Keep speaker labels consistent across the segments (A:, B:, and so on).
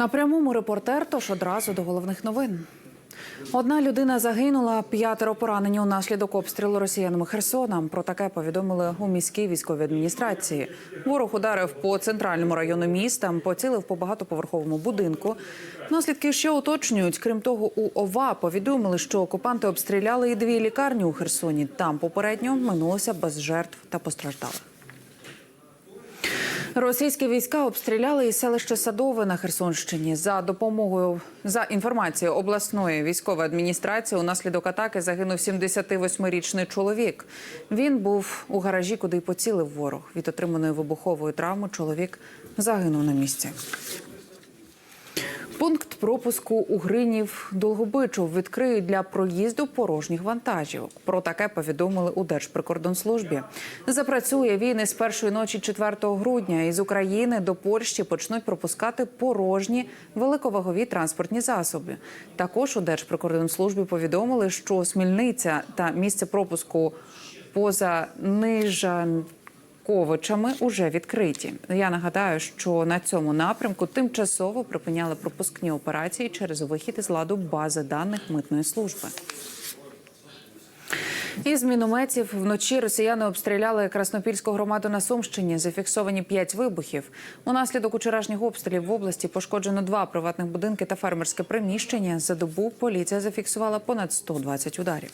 A: На прямому репортер, тож одразу до головних новин. Одна людина загинула, п'ятеро поранені унаслідок обстрілу росіянами Херсона. Про таке повідомили у міській військовій адміністрації. Ворог ударив по центральному району міста, поцілив по багатоповерховому будинку. Наслідки ще уточнюють. Крім того, у ОВА повідомили, що окупанти обстріляли і дві лікарні у Херсоні. Там попередньо минулося без жертв та постраждалих. Російські війська обстріляли і селище Садове на Херсонщині. За допомогою за інформацією обласної військової адміністрації, унаслідок атаки загинув 78-річний чоловік. Він був у гаражі, куди й поцілив ворог. Від отриманої вибухової травми чоловік загинув на місці. Пункт пропуску у Гринів Долгобичу відкриють для проїзду порожніх вантажівок. Про таке повідомили у Держприкордонслужбі. Запрацює він із першої ночі 4 грудня. Із України до Польщі почнуть пропускати порожні великовагові транспортні засоби. Також у Держприкордонслужбі повідомили, що Смільниця та місце пропуску поза Нижан. Ковичами уже відкриті. Я нагадаю, що на цьому напрямку тимчасово припиняли пропускні операції через вихід із ладу бази даних митної служби. Із мінометів вночі росіяни обстріляли Краснопільську громаду на Сумщині. Зафіксовані п'ять вибухів. Унаслідок учорашніх обстрілів в області пошкоджено два приватних будинки та фермерське приміщення. За добу поліція зафіксувала понад 120 ударів.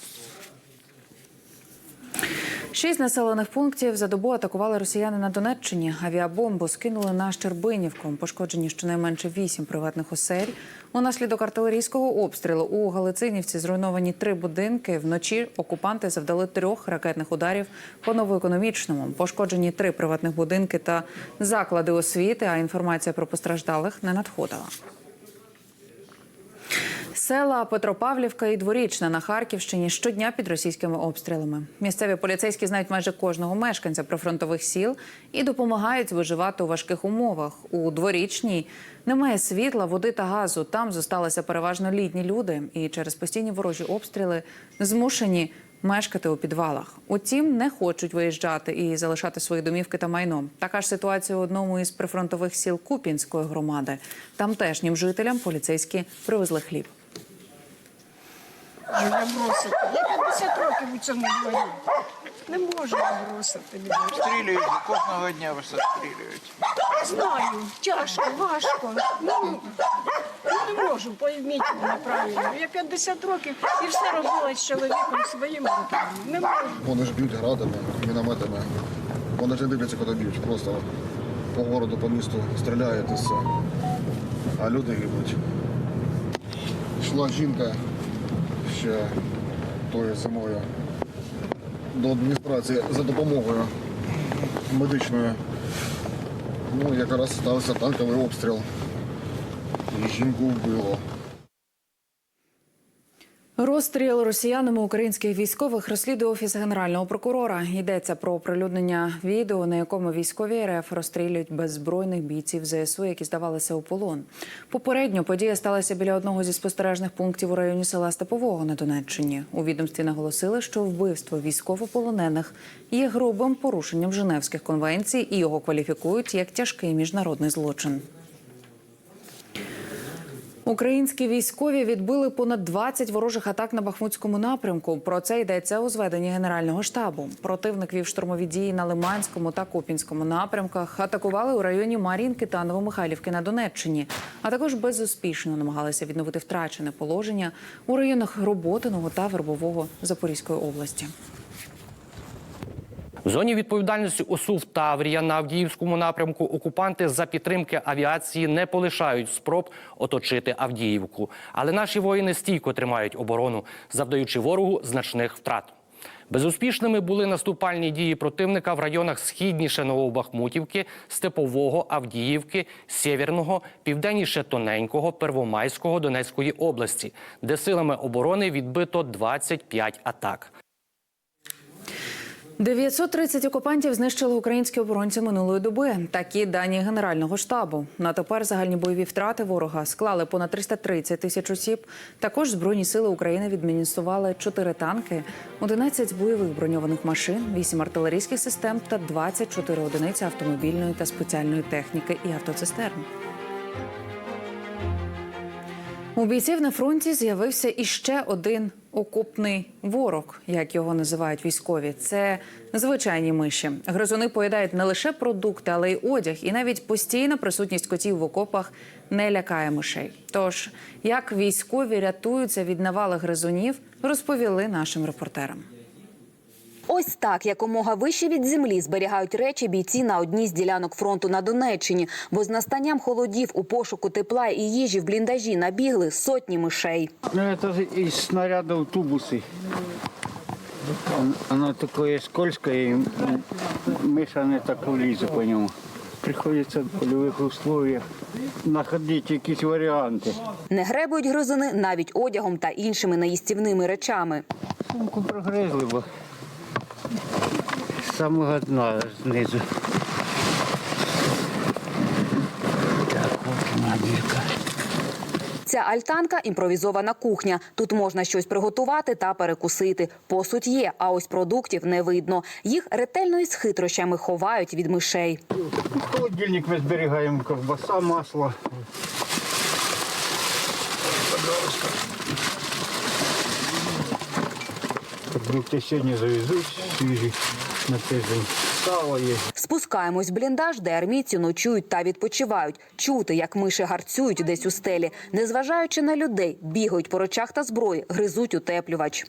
A: Шість населених пунктів за добу атакували росіяни на Донеччині. Авіабомбу скинули на Щербинівку. Пошкоджені щонайменше вісім приватних осель. Унаслідок артилерійського обстрілу у Галицинівці зруйновані три будинки. Вночі окупанти завдали трьох ракетних ударів по новоекономічному. Пошкоджені три приватних будинки та заклади освіти. А інформація про постраждалих не надходила. Села Петропавлівка і Дворічна на Харківщині щодня під російськими обстрілами. Місцеві поліцейські знають майже кожного мешканця прифронтових сіл і допомагають виживати у важких умовах. У дворічній немає світла, води та газу. Там зосталися переважно літні люди, і через постійні ворожі обстріли змушені мешкати у підвалах. Утім, не хочуть виїжджати і залишати свої домівки та майно. Така ж ситуація у одному із прифронтових сіл Купінської громади. Тамтешнім жителям поліцейські привезли хліб.
B: Можу я бросити. Я 50 років у цьому дворі. Не можу я бросити. людей.
C: Стрілюють, кожного дня вас стрілюють.
B: Я знаю, тяжко, важко. Ну, ну, не можу, пойміть мене правильно. Я 50 років і все робила з чоловіком своїми руками. Не можу.
D: Вони ж б'ють градами, мінометами. Вони ж не дивляться, куди б'ють. Просто по городу, по місту стріляють і все. А люди гибнуть. Йшла жінка ще тою зимою до адміністрації за допомогою медичної. Ну, якраз стався танковий обстріл. І жінку вбило.
A: Розстріл росіянами українських військових розслідує офіс генерального прокурора. Йдеться про оприлюднення відео, на якому військові РФ розстрілюють беззбройних бійців ЗСУ, які здавалися у полон. Попередньо подія сталася біля одного зі спостережних пунктів у районі села Степового на Донеччині. У відомстві наголосили, що вбивство військовополонених є грубим порушенням Женевських конвенцій і його кваліфікують як тяжкий міжнародний злочин. Українські військові відбили понад 20 ворожих атак на Бахмутському напрямку. Про це йдеться у зведенні Генерального штабу. Противник вів штурмові дії на Лиманському та Купінському напрямках. Атакували у районі Мар'їнки та Новомихайлівки на Донеччині. А також безуспішно намагалися відновити втрачене положення у районах Роботиного та Вербового Запорізької області.
E: В зоні відповідальності ОСУ в Таврія на Авдіївському напрямку окупанти за підтримки авіації не полишають спроб оточити Авдіївку. Але наші воїни стійко тримають оборону, завдаючи ворогу значних втрат. Безуспішними були наступальні дії противника в районах східніше Новобахмутівки, Степового, Авдіївки, Сєвєрного, південніше Тоненького, Первомайського Донецької області, де силами оборони відбито 25 атак.
A: 930 окупантів знищили українські оборонці минулої доби. Такі дані генерального штабу. На тепер загальні бойові втрати ворога склали понад 330 тисяч осіб. Також збройні сили України відмінісували 4 танки, 11 бойових броньованих машин, 8 артилерійських систем та 24 одиниці автомобільної та спеціальної техніки і автоцистерн. У бійців на фронті з'явився іще один окопний ворог, як його називають військові. Це звичайні миші. Гризуни поїдають не лише продукти, але й одяг. І навіть постійна присутність котів в окопах не лякає мишей. Тож, як військові рятуються від навали гризунів, розповіли нашим репортерам.
F: Ось так якомога вище від землі зберігають речі бійці на одній з ділянок фронту на Донеччині, бо з настанням холодів у пошуку тепла і їжі в бліндажі набігли сотні мишей.
G: Ну, это же из снарядов тубусы. Он- Оно такое скользкое, и м, миша не так влізе по ньому. Приходится в польових условиях знаходити якісь варіанти.
F: Не гребують гризуни навіть одягом та іншими неїстівними речами.
G: Сумку прогризли, бо самого дна знизу. Так, от вона.
F: Ця альтанка імпровізована кухня. Тут можна щось приготувати та перекусити. Посуд є, а ось продуктів не видно. Їх ретельно і з хитрощами ховають від мишей.
G: В холодильник ми зберігаємо ковбаса, масло. Продукти сьогодні завезуть свіжі на тиждень. Сало є.
F: Спускаємось в бліндаж, де армійці ночують та відпочивають. Чути, як миші гарцюють десь у стелі. Незважаючи на людей, бігають по речах та зброї, гризуть утеплювач.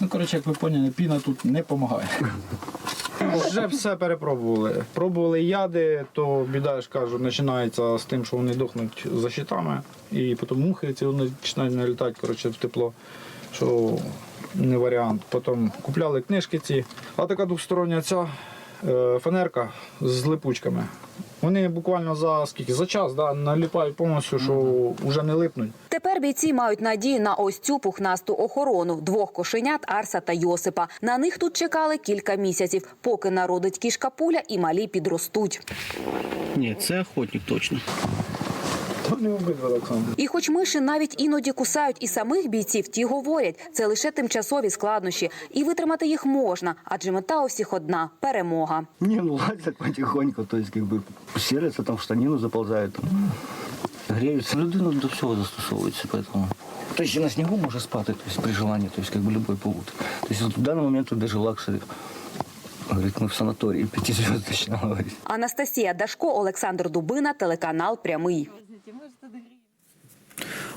H: Ну, коротше, як ви поняли, піна тут не допомагає. Вже все перепробували. Пробували яди, то біда, я ж кажу, починається з тим, що вони дохнуть за щитами, і потім мухи ці вони починають налітати коротше, в тепло, що не варіант. Потім купляли книжки ці, а така двостороння ця е, фанерка з липучками. Вони буквально за скільки? За час да, наліпають повністю, що вже не липнуть.
F: Тепер бійці мають надію на ось цю пухнасту охорону двох кошенят Арса та Йосипа. На них тут чекали кілька місяців, поки народить кішка пуля і малі підростуть.
I: Ні, це охотник точно.
H: Вони обидва Олександр.
F: І хоч миші навіть іноді кусають і самих бійців, ті говорять, це лише тимчасові складнощі, і витримати їх можна, адже мета у всіх одна перемога.
I: Не, ну лазят потихоньку, то есть как бы серятся, там в штанину заползают, там, греются. Людина до всього застосовується, поэтому... То есть и на снегу може спати, то есть при желании, то есть как бы любой паук. То есть вот в данный момент тут даже лакшери. Говорит, мы в санатории пятизвездочном, говорит.
F: Анастасія Дашко, Олександр Дубина, телеканал Прямий.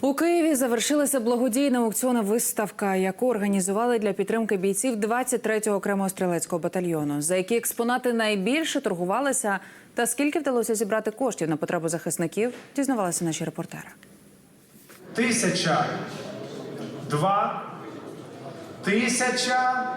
A: У Києві завершилася благодійна аукціонна виставка, яку організували для підтримки бійців 23-го окремого стрілецького батальйону. За які експонати найбільше торгувалися та скільки вдалося зібрати коштів на потребу захисників, дізнавалися наші репортери.
J: Тисяча. Два. Тисяча.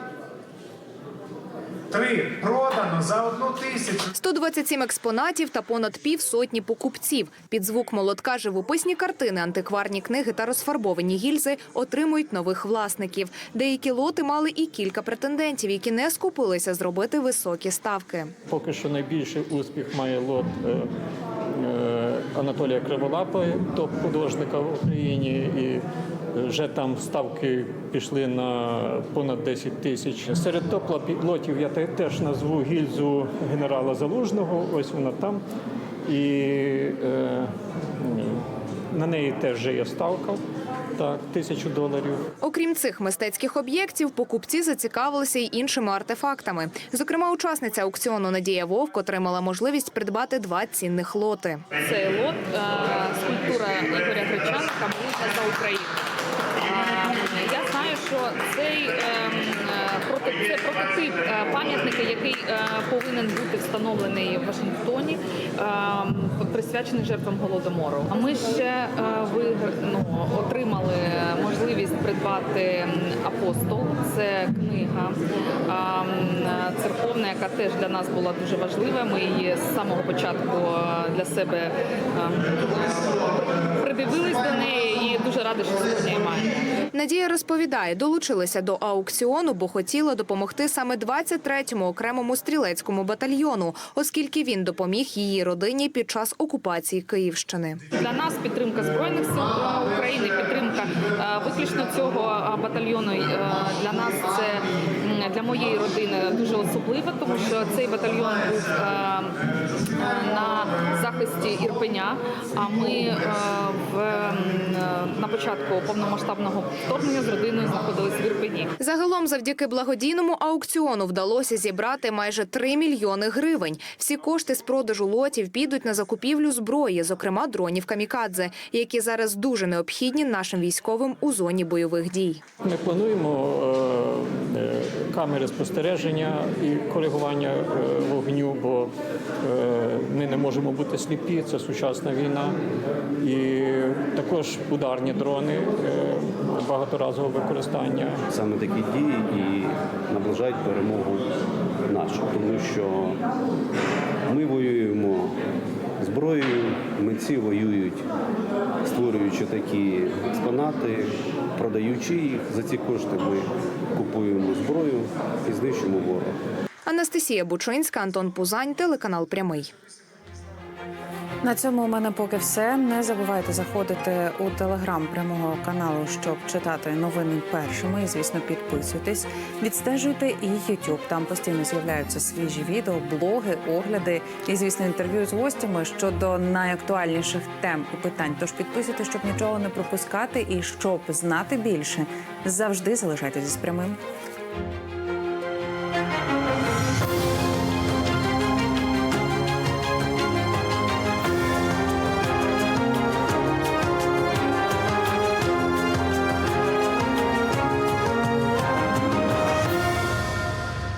J: Три. Продано за одну тисячу.
K: 127 експонатів та понад півсотні покупців. Під звук молотка живописні картини, антикварні книги та розфарбовані гільзи отримують нових власників. Деякі лоти мали і кілька претендентів, які не скупилися зробити високі ставки.
L: Поки що найбільший успіх має лот е, е, Анатолія Криволапа, топ-художника в Україні. І вже там ставки пішли на понад 10 тисяч. Серед топ-лотів я теж назву гільзу генерала Залужного. Ось вона там. І е, на неї теж є ставка. Так, тисячу доларів.
K: Окрім цих мистецьких об'єктів, покупці зацікавилися й іншими артефактами. Зокрема, учасниця аукціону Надія Вовк отримала можливість придбати два цінних лоти.
M: Цей лот е, скульптура Ігоря Гречанка «Молитва за Україну. Що цей ем, е, це прототип е, пам'ятника, який е, повинен бути встановлений в Вашингтоні, ем, присвячений жертвам голодомору. А ми ще ну, отримали можливість придбати апостол. Це книга ем, церковна, яка теж для нас була дуже важлива. Ми її з самого початку для себе ем, придивились до неї і дуже рада, що сьогодні я маю.
K: Надія розповідає, долучилася до аукціону, бо хотіла допомогти саме 23-му окремому стрілецькому батальйону, оскільки він допоміг її родині під час окупації Київщини.
M: Для нас підтримка збройних сил України, підтримка е, виключно цього е, батальйону е, для нас це для моєї родини дуже особливо, тому що цей батальйон був на захисті Ірпеня. А ми е, в е, на початку повномасштабного вторгнення з родиною знаходились в Ірпені.
K: Загалом, завдяки благодійному аукціону, вдалося зібрати майже 3 мільйони гривень. Всі кошти з продажу лотів підуть на закупівлю зброї, зокрема дронів камікадзе, які зараз дуже необхідні нашим військовим у зоні бойових дій.
L: Ми плануємо е, е, камери спостереження і коригування е, вогню, бо е, ми не можемо бути сліпі, це сучасна війна. І також ударні дрони е, багаторазового використання.
N: Саме такі дії і наближають перемогу нашу, тому що ми воюємо зброєю, митці воюють, створюючи такі експонати, продаючи їх. За ці кошти ми купуємо зброю і знищуємо ворога.
K: Анастасія Бучинська, Антон Пузань, телеканал Прямий.
A: На цьому у мене поки все. Не забувайте заходити у телеграм прямого каналу, щоб читати новини першими. І звісно, підписуйтесь, відстежуйте і YouTube. Там постійно з'являються свіжі відео, блоги, огляди і звісно інтерв'ю з гостями щодо найактуальніших тем і питань. Тож підписуйтесь, щоб нічого не пропускати, і щоб знати більше, завжди залишайтеся з прямим.